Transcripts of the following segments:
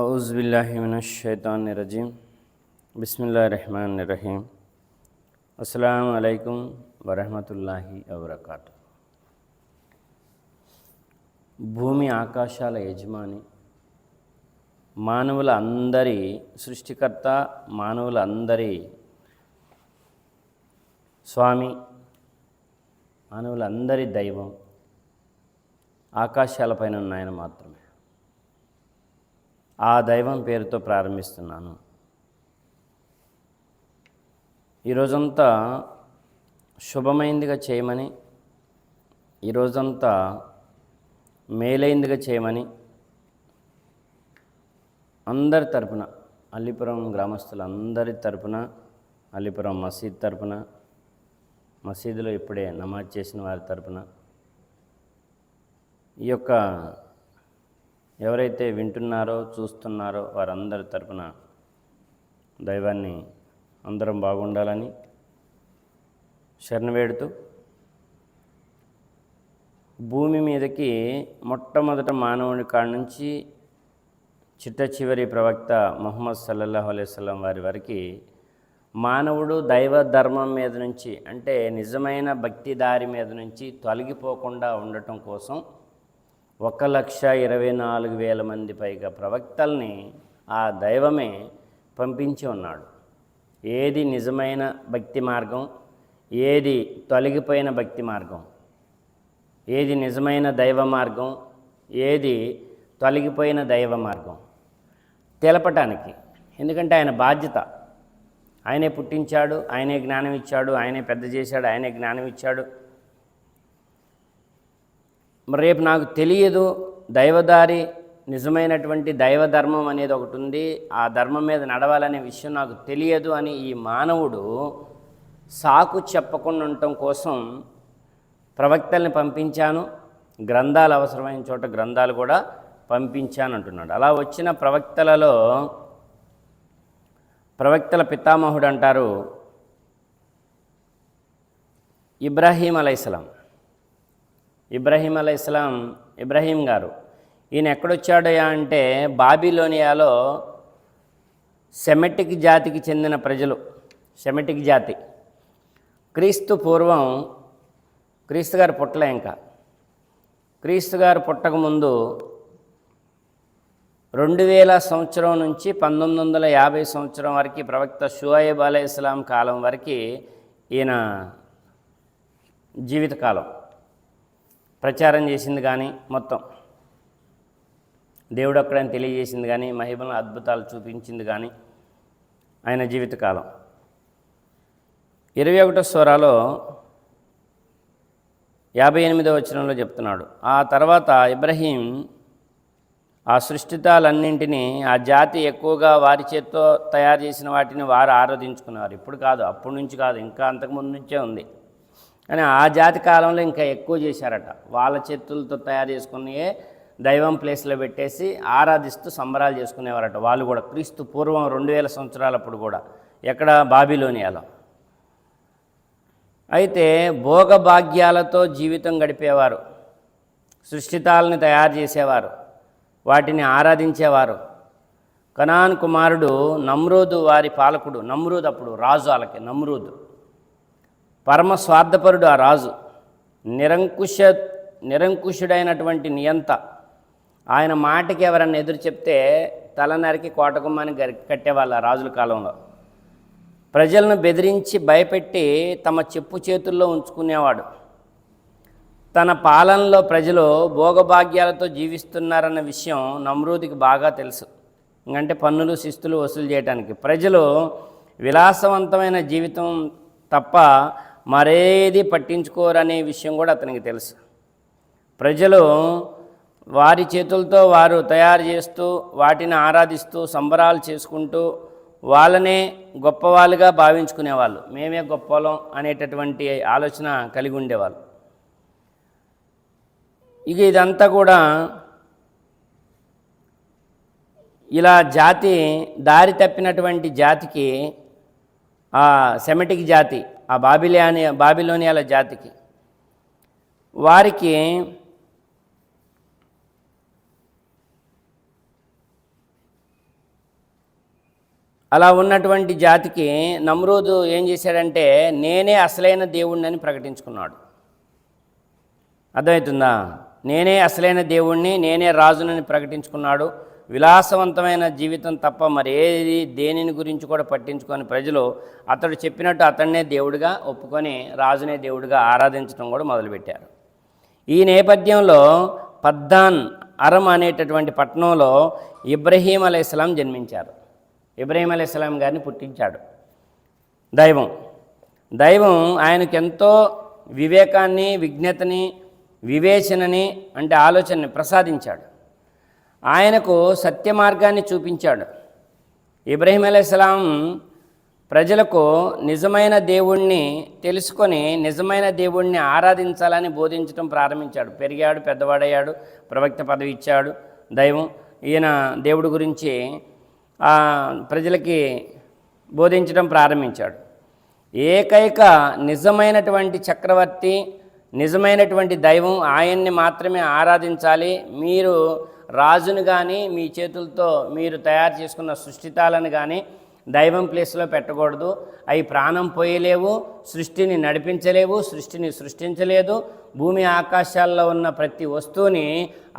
ఔజుబిల్లాహిమినషైతానిరజీం బిస్మిల్లా రహమాన్ రహీం అస్సలం అయికం వరహమతుల్లాహి వబర్కాతు భూమి ఆకాశాల యజమాని మానవుల అందరి సృష్టికర్త మానవుల అందరి స్వామి మానవులందరి దైవం ఆకాశాలపైన ఉన్నాయని మాత్రమే. ఆ దైవం పేరుతో ప్రారంభిస్తున్నాను. ఈరోజంతా శుభమైందిగా చేయమని ఈరోజంతా మేలైందిగా చేయమని అందరి తరపున అల్లిపురం గ్రామస్తులందరి తరపున అల్లిపురం మసీద్ తరపున మసీదులో ఇప్పుడే నమాజ్ చేసిన వారి తరపున ఈ యొక్క ఎవరైతే వింటున్నారో చూస్తున్నారో వారందరి తరపున దైవాన్ని అందరం బాగుండాలని శరణు వేడుతూ భూమి మీదకి మొట్టమొదట మానవుని కాడ నుంచి చిట్ట చివరి ప్రవక్త మొహమ్మద్ సల్లల్లాహు అలైవలం వారి వరకు మానవుడు దైవ ధర్మం మీద నుంచి అంటే నిజమైన భక్తి దారి మీద నుంచి తొలగిపోకుండా ఉండటం కోసం ఒక లక్ష ఇరవై నాలుగు వేల మంది పైగా ప్రవక్తల్ని ఆ దైవమే పంపించి ఉన్నాడు. ఏది నిజమైన భక్తి మార్గం? ఏది తొలగిపోయిన భక్తి మార్గం? ఏది నిజమైన దైవ మార్గం? ఏది తొలగిపోయిన దైవ మార్గం? తెలపటానికి. ఎందుకంటే ఆయన బాధ్యత. ఆయనే పుట్టించాడు ఆయనే జ్ఞానం ఇచ్చాడు ఆయనే పెద్ద చేశాడు ఆయనే జ్ఞానం ఇచ్చాడు. రేపు నాకు తెలియదు దైవదారి నిజమైనటువంటి దైవ ధర్మం అనేది ఒకటి ఉంది. ఆ ధర్మం మీద నడవాలనే విషయం నాకు తెలియదు అని ఈ మానవుడు సాకు చెప్పకుండా ఉండటం కోసం ప్రవక్తల్ని పంపించాను. గ్రంథాలు అవసరమైన చోట గ్రంథాలు కూడా పంపించాను అంటున్నాడు. అలా వచ్చిన ప్రవక్తలలో ప్రవక్తల పితామహుడు అంటారు ఇబ్రాహీం అలైస్లాం ఇబ్రాహీం అలైస్లాం ఇబ్రాహీం గారు. ఈయన ఎక్కడొచ్చాడయా అంటే బాబిలోనియాలో సెమెటిక్ జాతికి చెందిన ప్రజలు. సెమెటిక్ జాతి. క్రీస్తు పూర్వం క్రీస్తు గారు పుట్టలే ఇంకా. క్రీస్తు గారు పుట్టకముందు రెండు వేల సంవత్సరం నుంచి పంతొమ్మిది వందల యాభై సంవత్సరం వరకు ప్రవక్త షుఐబ్ అలై ఇస్లాం కాలం వరకు ఈయన జీవితకాలం. ప్రచారం చేసింది కానీ మొత్తం. దేవుడు అక్కడని తెలియజేసింది కానీ మహిమల అద్భుతాలు చూపించింది కానీ ఆయన జీవితకాలం ఇరవై ఒకటో స్వరాలో యాభై ఎనిమిదో వచనంలో చెప్తున్నాడు. ఆ తర్వాత ఇబ్రహీం ఆ సృష్టితాలన్నింటినీ ఆ జాతి ఎక్కువగా వారి చేత్తో తయారు చేసిన వాటిని వారు ఆరాధించుకున్నారు. ఇప్పుడు కాదు అప్పటి నుంచి కాదు ఇంకా అంతకుముందు నుంచే ఉంది. కానీ ఆ జాతి కాలంలో ఇంకా ఎక్కువ చేశారట. వాళ్ళ చేతులతో తయారు చేసుకునే దైవం ప్లేస్లో పెట్టేసి ఆరాధిస్తూ సంబరాలు చేసుకునేవారట వాళ్ళు కూడా. క్రీస్తు పూర్వం రెండు వేల సంవత్సరాలప్పుడు కూడా. ఎక్కడ? బాబిలోనియాలో. అయితే భోగభాగ్యాలతో జీవితం గడిపేవారు. సృష్టితాలని తయారు చేసేవారు. వాటిని ఆరాధించేవారు. కనాన్ కుమారుడు నమ్రూదు వారి పాలకుడు. నమ్రూద్ అప్పుడు రాజు వాళ్ళకి నమ్రూదు. పరమ స్వార్థపరుడు ఆ రాజు. నిరంకుశ నిరంకుశుడైనటువంటి నియంత. ఆయన మాటకి ఎవరన్నా ఎదురు చెప్తే తలనరికి కోటకుమ్మని కట్టేవాళ్ళు ఆ రాజుల కాలంలో. ప్రజలను బెదిరించి భయపెట్టి తమ చెప్పు చేతుల్లో ఉంచుకునేవాడు. తన పాలనలో ప్రజలు భోగభాగ్యాలతో జీవిస్తున్నారన్న విషయం నమ్రూదికి బాగా తెలుసు. ఎందుకంటే పన్నులు శిస్తులు వసూలు చేయడానికి ప్రజలు విలాసవంతమైన జీవితం తప్ప మరేది పట్టించుకోరనే విషయం కూడా అతనికి తెలుసు. ప్రజలు వారి చేతులతో వారు తయారు చేస్తూ వాటిని ఆరాధిస్తూ సంబరాలు చేసుకుంటూ వాళ్ళనే గొప్పవాళ్ళుగా భావించుకునేవాళ్ళు. మేమే గొప్పలం అనేటటువంటి ఆలోచన కలిగి ఉండేవాళ్ళు. ఇక ఇదంతా కూడా ఇలా జాతి దారి తప్పినటువంటి జాతికి ఆ సెమెటిక్ జాతి ఆ బాబిలియాని బాబిలోనియాల జాతికి. వారికి అలా ఉన్నటువంటి జాతికి నమ్రూదు ఏం చేశాడంటే నేనే అసలైన దేవుణ్ణని ప్రకటించుకున్నాడు. అర్థమవుతుందా? నేనే అసలైన దేవుణ్ణి నేనే రాజునని ప్రకటించుకున్నాడు. విలాసవంతమైన జీవితం తప్ప మరేది దేనిని గురించి కూడా పట్టించుకొని ప్రజలు అతడు చెప్పినట్టు అతన్నే దేవుడిగా ఒప్పుకొని రాజునే దేవుడిగా ఆరాధించడం కూడా మొదలుపెట్టారు. ఈ నేపథ్యంలో పద్దాన్ అరం అనేటటువంటి పట్టణంలో ఇబ్రహీం అలైస్లాం జన్మించారు. ఇబ్రహీం అలైస్లాం గారిని పుట్టించాడు. దైవం. దైవం ఆయనకు ఎంతో వివేకాన్ని విజ్ఞతని వివేచనని అంటే ఆలోచనని ప్రసాదించాడు. ఆయనకు సత్య మార్గాన్ని చూపించాడు. ఇబ్రహీం అలైహిస్సలాం ప్రజలకు నిజమైన దేవుణ్ణి తెలుసుకొని నిజమైన దేవుణ్ణి ఆరాధించాలని బోధించడం ప్రారంభించాడు. పెరిగాడు పెద్దవాడయ్యాడు ప్రవక్త పదవి ఇచ్చాడు. దైవం ఈయన దేవుడి గురించి ఆ, ప్రజలకి బోధించడం ప్రారంభించాడు. ఏకైక నిజమైనటువంటి చక్రవర్తి నిజమైనటువంటి దైవం ఆయన్ని మాత్రమే ఆరాధించాలి. మీరు రాజును కానీ మీ చేతులతో మీరు తయారు చేసుకున్న సృష్టితాలను కానీ దైవం ప్లేస్లో పెట్టకూడదు. అవి ప్రాణం పోయలేవు సృష్టిని నడిపించలేవు సృష్టిని సృష్టించలేదు. భూమి ఆకాశాల్లో ఉన్న ప్రతి వస్తువుని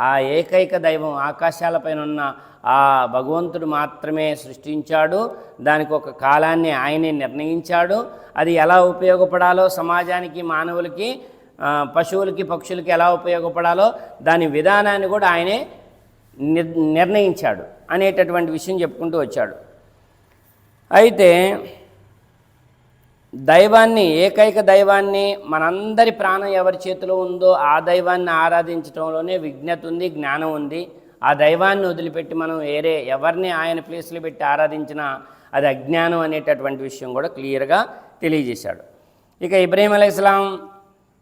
ఆ ఏకైక దైవం ఆకాశాలపైన ఉన్న ఆ భగవంతుడు మాత్రమే సృష్టించాడు. దానికి ఒక కాలాన్ని ఆయనే నిర్ణయించాడు. అది ఎలా ఉపయోగపడాలో సమాజానికి మానవులకి పశువులకి పక్షులకి ఎలా ఉపయోగపడాలో దాని విధానాన్ని కూడా ఆయనే నిర్ణయించాడు అనేటటువంటి విషయం చెప్పుకుంటూ వచ్చాడు. అయితే దైవాన్ని ఏకైక దైవాన్ని మనందరి ప్రాణం ఎవరి చేతిలో ఉందో ఆ దైవాన్ని ఆరాధించడంలోనే విజ్ఞత ఉంది జ్ఞానం ఉంది. ఆ దైవాన్ని వదిలిపెట్టి మనం వేరే ఎవరిని ఆయన ప్లేస్లో పెట్టి ఆరాధించినా అది అజ్ఞానం అనేటటువంటి విషయం కూడా క్లియర్గా తెలియజేశాడు. ఇక ఇబ్రహీం ఇస్లాం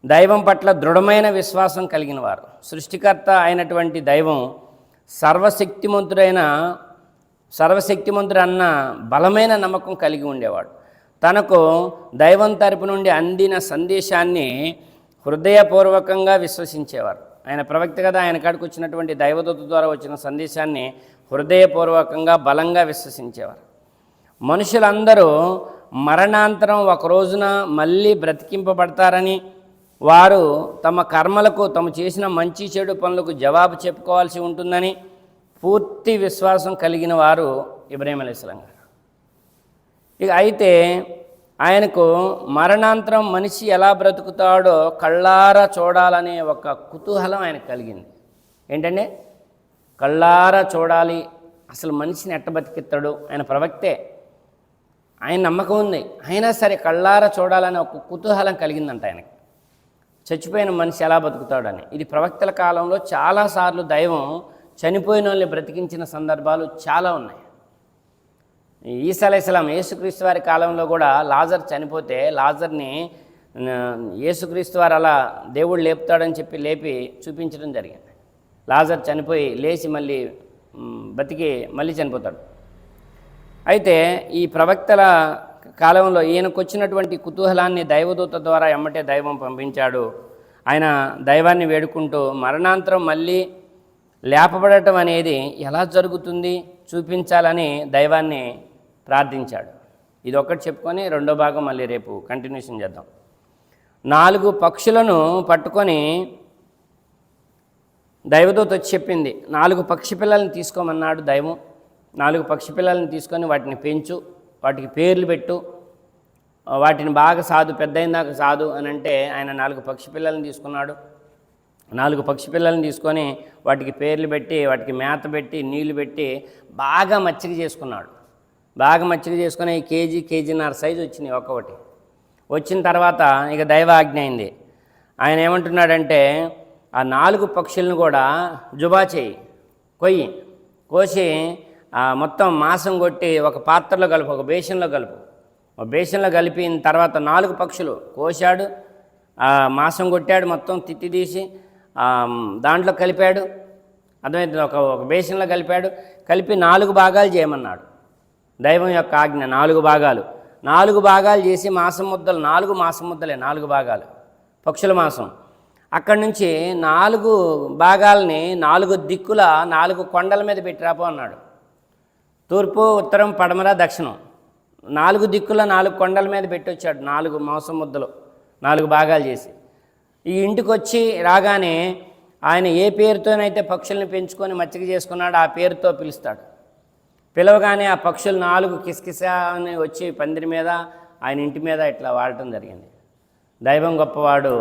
దైవం పట్ల దృఢమైన విశ్వాసం కలిగిన వారు. సృష్టికర్త అయినటువంటి దైవం సర్వశక్తిమంతుడైన సర్వశక్తిమంతుడు అన్న బలమైన నమ్మకం కలిగి ఉండేవాడు. తనకు దైవం తరపు నుండి అందిన సందేశాన్ని హృదయపూర్వకంగా విశ్వసించేవారు. ఆయన ప్రవక్త కదా ఆయన కాడికి వచ్చినటువంటి దైవదూత ద్వారా వచ్చిన సందేశాన్ని హృదయపూర్వకంగా బలంగా విశ్వసించేవారు. మనుషులందరూ మరణాంతరం ఒక రోజున మళ్ళీ బ్రతికింపబడతారని వారు తమ కర్మలకు తమ చేసిన మంచి చెడు పనులకు జవాబు చెప్పుకోవాల్సి ఉంటుందని పూర్తి విశ్వాసం కలిగిన వారు ఇబ్రాహీం అలీస్లాం గారు. ఇక అయితే ఆయనకు మరణాంతరం మనిషి ఎలా బ్రతుకుతాడో కళ్ళారా చూడాలనే ఒక కుతూహలం ఆయనకు కలిగింది. ఏంటంటే కళ్ళారా చూడాలి అసలు మనిషిని ఎట్ట బతికిస్తాడు ఆయన ప్రవక్తే. ఆయన నమ్మకం ఉంది. అయినా సరే కళ్ళారా చూడాలని ఒక కుతూహలం కలిగిందంట ఆయనకి. చచ్చిపోయిన మనిషి ఎలా బతుకుతాడని. ఇది ప్రవక్తల కాలంలో చాలాసార్లు దైవం చనిపోయిన వాళ్ళని బ్రతికించిన సందర్భాలు చాలా ఉన్నాయి. ఈసా అలైహిస్సలాం యేసుక్రీస్తు వారి కాలంలో కూడా లాజర్ చనిపోతే లాజర్ని యేసుక్రీస్తు వారు అలా దేవుడు లేపుతాడని చెప్పి లేపి చూపించడం జరిగింది. లాజర్ చనిపోయి లేచి మళ్ళీ బతికి మళ్ళీ చనిపోతాడు. అయితే ఈ ప్రవక్తల కాలంలో ఈయనకు వచ్చినటువంటి కుతూహలాన్ని దైవదూత ద్వారా ఎమ్మటే దైవం పంపించాడు. ఆయన దైవాన్ని వేడుకుంటూ మరణాంతరం మళ్ళీ లేపబడటం అనేది ఎలా జరుగుతుంది చూపించాలని దైవాన్ని ప్రార్థించాడు. ఇది ఒకటి చెప్పుకొని రెండో భాగం మళ్ళీ రేపు కంటిన్యూషన్ చేద్దాం. నాలుగు పక్షులను పట్టుకొని దైవదూత వచ్చి చెప్పింది నాలుగు పక్షి పిల్లల్ని తీసుకోమన్నాడు దైవం. నాలుగు పక్షి పిల్లల్ని తీసుకొని వాటిని పెంచు వాటికి పేర్లు పెట్టు వాటిని బాగా సాదు పెద్ద దాకా సాదు అని అంటే ఆయన నాలుగు పక్షి పిల్లల్ని తీసుకున్నాడు. నాలుగు పక్షి పిల్లల్ని తీసుకొని వాటికి పేర్లు పెట్టి వాటికి మేత పెట్టి నీళ్ళు పెట్టి బాగా మచ్చిక చేసుకున్నాడు. బాగా మచ్చిక చేసుకుని కేజీ కేజీన్నర సైజు వచ్చినాయి ఒక్కొక్కటి. వచ్చిన తర్వాత ఇక దైవాజ్ఞ అయింది. ఆయన ఏమంటున్నాడంటే ఆ నాలుగు పక్షులను కూడా జుబా చేయి కొయ్యి కోసి ఆ మొత్తం మాంసం కొట్టి ఒక పాత్రలో కలుపు ఒక బేషన్లో కలుపు. ఒక బేషన్లో కలిపిన తర్వాత నాలుగు పక్షులు కోశాడు మాంసం కొట్టాడు మొత్తం తిత్తి తీసి దాంట్లో కలిపాడు. అర్థమైంది? ఒక ఒక బేషన్లో కలిపాడు. కలిపి నాలుగు భాగాలు చేయమన్నాడు. దైవం యొక్క ఆజ్ఞ నాలుగు భాగాలు. నాలుగు భాగాలు చేసి మాసం ముద్దలు నాలుగు మాసం ముద్దలే నాలుగు భాగాలు. పక్షుల మాసం. అక్కడి నుంచి నాలుగు భాగాల్ని నాలుగు దిక్కుల నాలుగు కొండల మీద పెట్టిరాపో అన్నాడు. తూర్పు ఉత్తరం పడమర దక్షిణం. నాలుగు దిక్కుల నాలుగు కొండల మీద పెట్టొచ్చాడు నాలుగు మాంసం ముద్దలు నాలుగు భాగాలు చేసి. ఈ ఇంటికి వచ్చి రాగానే ఆయన ఏ పేరుతోనైతే పక్షుల్ని పెంచుకొని మచ్చిక చేసుకున్నాడో ఆ పేరుతో పిలుస్తాడు. పిలవగానే ఆ పక్షులు నాలుగు కిసకిస అని వచ్చి పందిరి మీద ఆయన ఇంటి మీద ఇట్లా వాడటం జరిగింది. దైవం గొప్పవాడు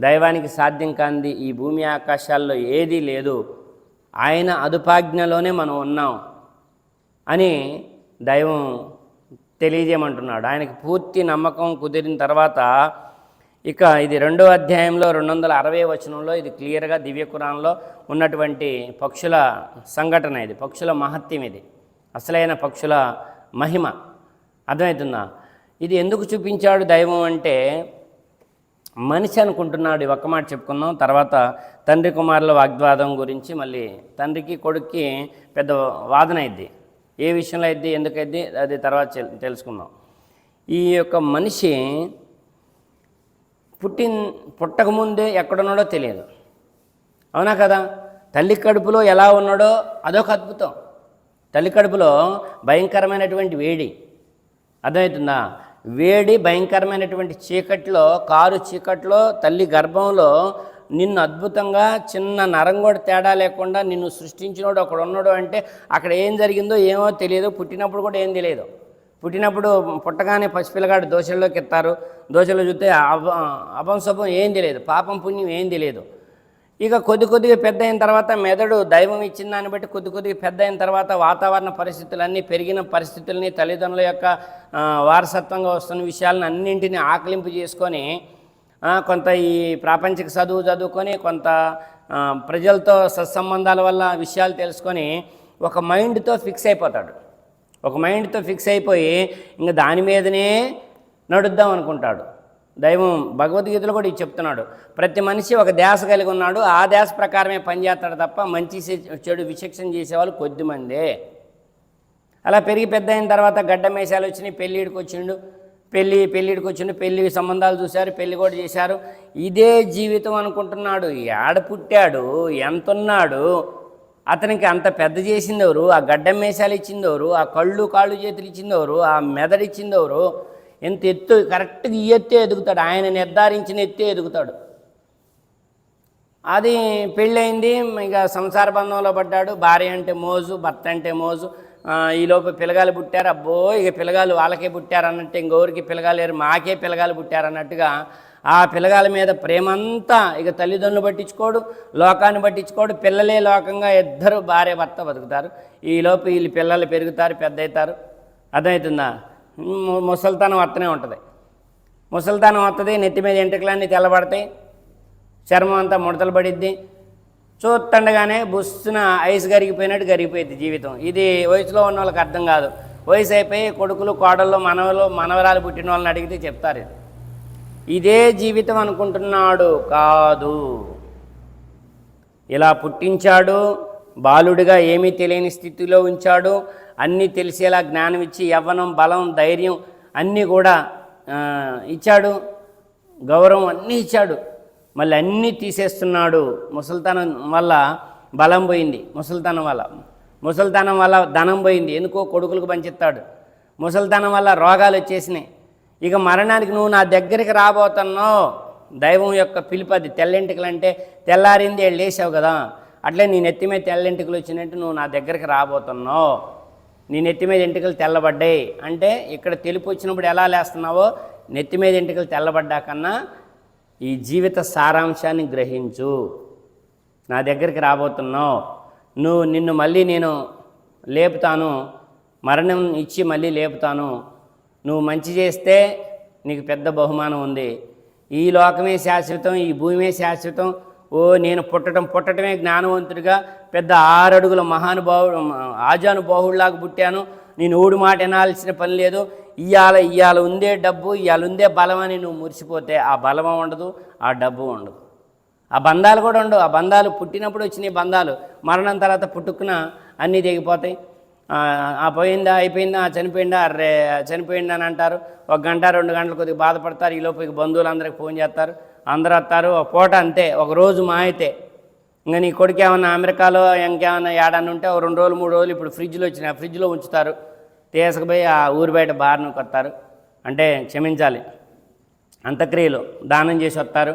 దైవానికి సాధ్యం కాంది ఈ భూమి ఆకాశాల్లో ఏదీ లేదు. ఆయన అదుపాజ్ఞలోనే మనం ఉన్నాం అని దైవం తెలియజేయమంటున్నాడు. ఆయనకి పూర్తి నమ్మకం కుదిరిన తర్వాత ఇక ఇది రెండో అధ్యాయంలో రెండు వందల అరవై వచనంలో ఇది క్లియర్గా దివ్యకురాన్లో ఉన్నటువంటి పక్షుల సంఘటన ఇది. పక్షుల మహత్యం ఇది. అసలైన పక్షుల మహిమ. అర్థమవుతుందా? ఇది ఎందుకు చూపించాడు దైవం అంటే మనిషి అనుకుంటున్నాడు. ఈ ఒక్క మాట చెప్పుకుందాం. తర్వాత తండ్రి కుమారుల వాగ్వాదం గురించి మళ్ళీ తండ్రికి కొడుక్కి పెద్ద వాదన అయింది ఏ విషయంలో అయితే ఎందుకైద్ది అది తర్వాత తెలుసుకుందాం. ఈ యొక్క మనిషి పుట్టిన పుట్టకముందే ఎక్కడున్నాడో తెలియదు. అవునా కదా? తల్లి కడుపులో ఎలా ఉన్నాడో అదొక అద్భుతం. తల్లి కడుపులో భయంకరమైనటువంటి వేడి. అర్థమవుతుందా? వేడి భయంకరమైనటువంటి చీకట్లో కారు చీకట్లో తల్లి గర్భంలో నిన్ను అద్భుతంగా చిన్న నరం కూడా తేడా లేకుండా నిన్ను సృష్టించినోడు ఒకడు ఉన్నాడు అంటే అక్కడ ఏం జరిగిందో ఏమో తెలియదు. పుట్టినప్పుడు కూడా ఏం తెలియదు. పుట్టినప్పుడు పుట్టగానే పసిపిల్లగాడు దోశల్లోకి ఎత్తారు. దోశలో చూస్తే అభ అభంశుభం ఏం తెలియదు. పాపం పుణ్యం ఏం తెలియదు. ఇక కొద్ది కొద్దిగా పెద్ద అయిన తర్వాత మెదడు దైవం ఇచ్చిన దాన్ని బట్టి కొద్ది కొద్దిగా పెద్ద అయిన తర్వాత వాతావరణ పరిస్థితులన్నీ పెరిగిన పరిస్థితుల్ని తల్లిదండ్రుల యొక్క వారసత్వంగా వస్తున్న విషయాలను అన్నింటినీ ఆకలింపు చేసుకొని కొంత ఈ ప్రాపంచిక చదువు చదువుకొని కొంత ప్రజలతో సత్సంబంధాల వల్ల విషయాలు తెలుసుకొని ఒక మైండ్తో ఫిక్స్ అయిపోతాడు. ఒక మైండ్తో ఫిక్స్ అయిపోయి ఇంకా దాని మీదనే నడుద్దాం అనుకుంటాడు. దైవం భగవద్గీతలో కూడా ఇది చెప్తున్నాడు. ప్రతి మనిషి ఒక ధ్యాస కలిగి ఉన్నాడు. ఆ ధ్యాస ప్రకారమే పనిచేస్తాడు తప్ప మంచి చెడు విచక్షణ చేసేవాళ్ళు కొద్దిమందే అలా పెరిగి పెద్ద అయిన తర్వాత గడ్డ మేసాలు వచ్చినాయి పెళ్ళిడికి వచ్చిండు. పెళ్ళి పెళ్ళిడికి వచ్చిన పెళ్ళి సంబంధాలు చూశారు పెళ్ళి కూడా చేశారు. ఇదే జీవితం అనుకుంటున్నాడు. ఏడ పుట్టాడు? ఎంతున్నాడు? అతనికి అంత పెద్ద చేసిందెవరు? ఆ గడ్డం మేసాలు ఇచ్చిందెవరు? ఆ కళ్ళు కాళ్ళు చేతులు ఇచ్చిందెవరు? ఆ మెదడు ఇచ్చిందెవరు? ఎంత ఎత్తు కరెక్ట్గా ఈ ఎత్తే ఎదుగుతాడు. ఆయన నిర్ధారించిన ఎత్తే ఎదుగుతాడు. అది పెళ్ళయింది. ఇక సంసార బంధంలో పడ్డాడు. భార్య అంటే మోజు భర్త అంటే మోజు. ఈలోపు పిల్లగాలు పుట్టారు. అబ్బో ఇక పిల్లగాలు వాళ్ళకే పుట్టారు అన్నట్టు ఇంకొకరికి పిల్లగాలు లేరు. మాకే పిల్లగాలు పుట్టారు అన్నట్టుగా ఆ పిల్లగాల మీద ప్రేమంతా ఇక తల్లిదండ్రులు పట్టించుకోడు లోకాన్ని పట్టించుకోడు. పిల్లలే లోకంగా ఇద్దరు భార్య భర్త బతుకుతారు. ఈలోపు వీళ్ళు పిల్లలు పెరుగుతారు పెద్ద అవుతారు. అర్థమవుతుందా? ముసలితనం వస్తూనే ఉంటుంది. ముసలితనం వస్తుంది నెత్తి మీద ఎంటకలన్నీ తెల్లబడతాయి. చర్మం అంతా ముడతలు పడిద్ది. చూస్తుండగానే బుస్సున ఐస్ గరిగిపోయినట్టు గరిగిపోయింది జీవితం. ఇది వయసులో ఉన్న వాళ్ళకి అర్థం కాదు. వయసు అయిపోయి కొడుకులు కోడళ్ళు మనవలు మనవరాలు పుట్టిన వాళ్ళని అడిగితే చెప్తారు. ఇది ఇదే జీవితం అనుకుంటున్నాడు కాదు. ఇలా పుట్టించాడు బాలుడిగా ఏమీ తెలియని స్థితిలో ఉంచాడు అన్నీ తెలిసేలా జ్ఞానం ఇచ్చి యవ్వనం బలం ధైర్యం అన్నీ కూడా ఇచ్చాడు. గౌరవం అన్నీ ఇచ్చాడు. మళ్ళీ అన్నీ తీసేస్తున్నాడు ముసల్తనం వల్ల బలం పోయింది ముసల్తనం వల్ల. ముసల్తనం వల్ల ధనం పోయింది ఎందుకో కొడుకులకు పంచిస్తాడు. ముసల్తనం వల్ల రోగాలు వచ్చేసినాయి. ఇక మరణానికి నువ్వు నా దగ్గరికి రాబోతున్నావు. దైవం యొక్క పిలుపు అది. తెల్లెంటికలు అంటే తెల్లారింది ఏళ్ళు లేసావు కదా. అట్లే నీ నెత్తి మీద తెల్లెంటికలు వచ్చినట్టు నువ్వు నా దగ్గరికి రాబోతున్నావు. నీ నెత్తి మీద ఎంటికలు తెల్లబడ్డాయి. అంటే ఇక్కడ తెలుపు వచ్చినప్పుడు ఎలా లేస్తున్నావో? నెత్తి మీద ఎంటికలు తెల్లబడ్డాకన్నా ఈ జీవిత సారాంశాన్ని గ్రహించు. నా దగ్గరికి రాబోతున్నావు. నువ్వు నిన్ను మళ్ళీ నేను లేపుతాను. మరణం ఇచ్చి మళ్ళీ లేపుతాను. నువ్వు మంచి చేస్తే నీకు పెద్ద బహుమానం ఉంది. ఈ లోకమే శాశ్వతం ఈ భూమే శాశ్వతం. ఓ నేను పుట్టడం పుట్టడమే జ్ఞానవంతుడిగా పెద్ద ఆరడుగుల మహానుభావుడు ఆజానుబాహుడిలాగా పుట్టాను. నేను ఊడి మాట వినాల్సిన పని లేదు. ఇవాళ ఇవాళ ఉందే డబ్బు ఇవాళ ఉందే బలం అని నువ్వు మురిసిపోతే ఆ బలం ఉండదు ఆ డబ్బు ఉండదు. ఆ బంధాలు కూడా ఉండవు. ఆ బంధాలు పుట్టినప్పుడు వచ్చినాయి బంధాలు. మరణం తర్వాత పుట్టుకున్న అన్నీ తెగిపోతాయి. ఆ, పోయిందా అయిపోయిందా చనిపోయిందా? అర్రే చనిపోయిందా అని అంటారు. ఒక గంట రెండు గంటలు కొద్దిగా బాధపడతారు. ఈ లోపు ఇక ఫోన్ చేస్తారు. అందరూ వస్తారు. ఒక పూట అంతే. ఒక రోజు మా అయితే. ఇంకా నీ కొడుకు ఏమన్నా అమెరికాలో ఇంకేమన్నా ఏడన్నా ఉంటే ఒక రెండు రోజులు మూడు రోజులు ఇప్పుడు ఫ్రిడ్జ్లో వచ్చినాయి ఆ ఫ్రిడ్జ్లో ఉంచుతారు. తీసుకుపోయి ఆ ఊరి బయట బారిన కొత్తారు అంటే క్షమించాలి. అంత్యక్రియలు దానం చేసి వస్తారు.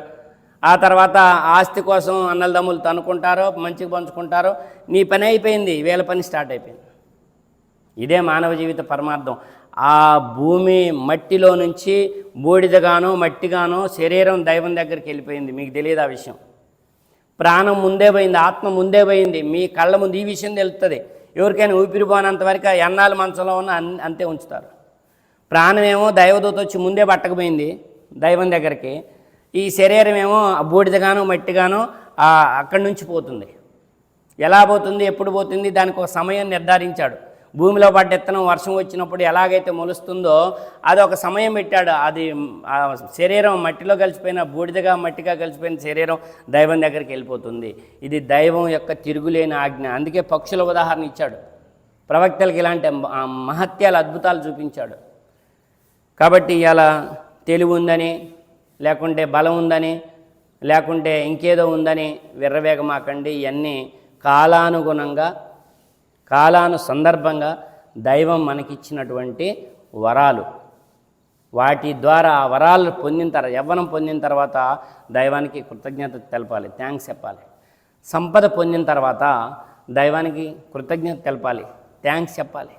ఆ తర్వాత ఆస్తి కోసం అన్నలదమ్ములు తనుకుంటారో మంచిగా పంచుకుంటారో నీ పని అయిపోయింది వేల పని స్టార్ట్ అయిపోయింది. ఇదే మానవ జీవిత పరమార్థం. ఆ భూమి మట్టిలో నుంచి బూడిదగానో మట్టిగానో శరీరం దైవం దగ్గరికి వెళ్ళిపోయింది. మీకు తెలియదు ఆ విషయం. ప్రాణం ముందే పోయింది ఆత్మ ముందే పోయింది. మీ కళ్ళ ముందు ఈ విషయం తెలుస్తుంది ఎవరికైనా ఊపిరి పోనంత వరకు ఎన్నాళ్ళు మంచంలో ఉన్న అన్- అంతే ఉంచుతారు. ప్రాణమేమో దైవదూత వచ్చి ముందే పట్టకపోయింది దైవం దగ్గరికి. ఈ శరీరం ఏమో ఆ బూడిదగానో మట్టిగానో అక్కడి నుంచి పోతుంది. ఎలా పోతుంది ఎప్పుడు పోతుంది దానికి ఒక సమయం నిర్ధారించాడు. భూమిలో పడ్డ ఎత్తనం వర్షం వచ్చినప్పుడు ఎలాగైతే మొలుస్తుందో అది ఒక సమయం పెట్టాడు. అది ఆ శరీరం మట్టిలో కలిసిపోయిన బూడిదగా మట్టిగా కలిసిపోయిన శరీరం దైవం దగ్గరికి వెళ్ళిపోతుంది. ఇది దైవం యొక్క తిరుగులేని ఆజ్ఞ. అందుకే పక్షుల ఉదాహరణ ఇచ్చాడు. ప్రవక్తలకు ఇలాంటి మహత్యాలు అద్భుతాలు చూపించాడు. కాబట్టి ఇలా తెలివి ఉందని లేకుంటే బలం ఉందని లేకుంటే ఇంకేదో ఉందని విర్రవేగమాకండి. ఇవన్నీ కాలానుగుణంగా కాలాను సందర్భంగా దైవం మనకిచ్చినటువంటి వరాలు. వాటి ద్వారా ఆ వరాలు పొందిన తర్వాత యవ్వనం పొందిన తర్వాత దైవానికి కృతజ్ఞత తెలపాలి థ్యాంక్స్ చెప్పాలి. సంపద పొందిన తర్వాత దైవానికి కృతజ్ఞత తెలపాలి థ్యాంక్స్ చెప్పాలి.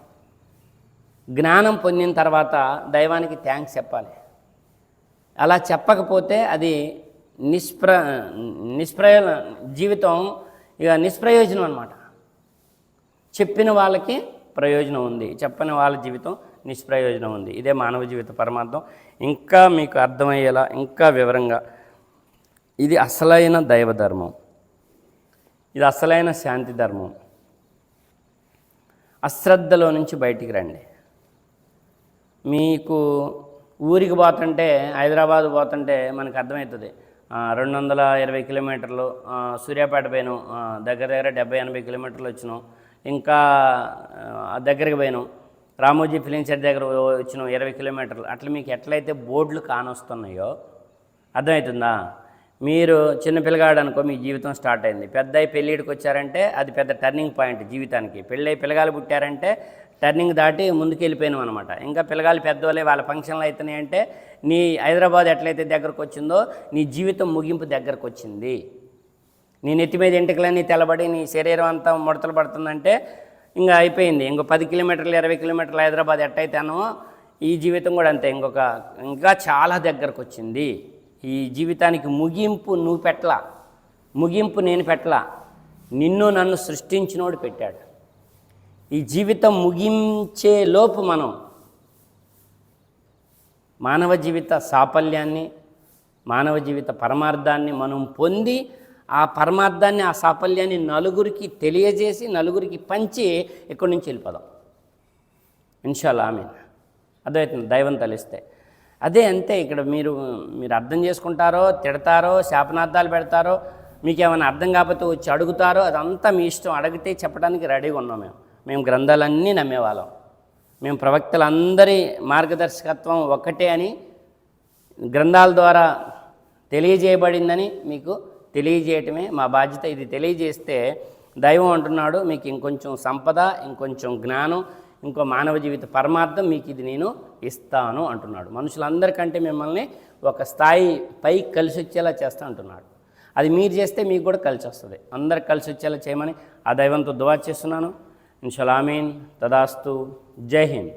జ్ఞానం పొందిన తర్వాత దైవానికి థ్యాంక్స్ చెప్పాలి. అలా చెప్పకపోతే అది నిష్ప్ర నిష్ప్రయోజన జీవితం ఇక నిష్ప్రయోజనం అనమాట చెప్పిన వాళ్ళకి ప్రయోజనం ఉంది చెప్పని వాళ్ళ జీవితం నిష్ప్రయోజనం ఉంది. ఇదే మానవ జీవిత పరమార్థం. ఇంకా మీకు అర్థమయ్యేలా ఇంకా వివరంగా ఇది అసలైన దైవ ధర్మం. ఇది అసలైన శాంతి ధర్మం. అశ్రద్ధలో నుంచి బయటికి రండి. మీకు ఊరికి పోతుంటే హైదరాబాద్ పోతుంటే మనకు అర్థమవుతుంది. రెండు వందల ఇరవై కిలోమీటర్లు సూర్యాపేట పోయినాం. దగ్గర దగ్గర డెబ్బై ఎనభై కిలోమీటర్లు వచ్చినాం. ఇంకా దగ్గరికి పోయినాం. రామోజీ ఫిలిం సెట్ దగ్గర వచ్చినాం ఇరవై కిలోమీటర్లు. అట్లా మీకు ఎట్లయితే బోర్డులు కానొస్తున్నాయో అర్థమవుతుందా? మీరు చిన్నపిల్లగాడు అనుకో మీ జీవితం స్టార్ట్ అయింది. పెద్ద అయి పెళ్ళిడికి వచ్చారంటే అది పెద్ద టర్నింగ్ పాయింట్ జీవితానికి. పెళ్ళై పిల్లగాలు పుట్టారంటే టర్నింగ్ దాటి ముందుకెళ్ళిపోయినాం అనమాట ఇంకా పిల్లగాలు పెద్దోళ్ళే వాళ్ళ ఫంక్షన్లు అవుతున్నాయంటే నీ హైదరాబాద్ ఎట్లయితే దగ్గరకు వచ్చిందో నీ జీవితం ముగింపు దగ్గరకు వచ్చింది నీ నెత్తి మీద ఎంటికలన్నీ తెల్లబడి నీ శరీరం అంతా ముడతలు పడుతుందంటే ఇంకా అయిపోయింది. ఇంకో పది కిలోమీటర్లు ఇరవై కిలోమీటర్లు హైదరాబాద్ ఎట్టయితేనో ఈ జీవితం కూడా అంతే. ఇంకొక ఇంకా చాలా దగ్గరకు వచ్చింది ఈ జీవితానికి ముగింపు నువ్వు పెట్టలా. ముగింపు నేను పెట్టలా. నిన్ను నన్ను సృష్టించినోడు పెట్టాడు. ఈ జీవితం ముగించే లోపు మనం మానవ జీవిత సాఫల్యాన్ని మానవ జీవిత పరమార్థాన్ని మనం పొంది ఆ పరమార్థాన్ని ఆ సాఫల్యాన్ని నలుగురికి తెలియజేసి నలుగురికి పంచి ఇక్కడి నుంచి వెళ్ళిపోదాం? ఇన్షాల్లా ఆమె అర్థమవుతుంది దైవం తలిస్తే. అదే అంతే ఇక్కడ మీరు మీరు అర్థం చేసుకుంటారో తిడతారో శాపనార్థాలు పెడతారో మీకు ఏమైనా అర్థం కాకపోతే వచ్చి అడుగుతారో అదంతా మీ ఇష్టం. అడిగితే చెప్పడానికి రెడీగా ఉన్నాం మేము. మేము గ్రంథాలన్నీ నమ్మేవాళ్ళం. మేము ప్రవక్తలందరి మార్గదర్శకత్వం ఒక్కటే అని గ్రంథాల ద్వారా తెలియజేయబడిందని మీకు తెలియజేయటమే మా బాధ్యత. ఇది తెలియజేస్తే దైవం అంటున్నాడు మీకు ఇంకొంచెం సంపద ఇంకొంచెం జ్ఞానం ఇంకో మానవ జీవిత పరమార్థం మీకు ఇది నేను ఇస్తాను అంటున్నాడు. మనుషులందరికంటే మిమ్మల్ని ఒక స్థాయి పైకి కలిసి వచ్చేలా చేస్తా అంటున్నాడు. అది మీరు చేస్తే మీకు కూడా కలిసి వస్తుంది అందరు కలిసి వచ్చేలా చేయమని ఆ దైవంతో దువా చేస్తున్నాను. ఇన్షలామీన్ తదాస్తు. జై హింద్.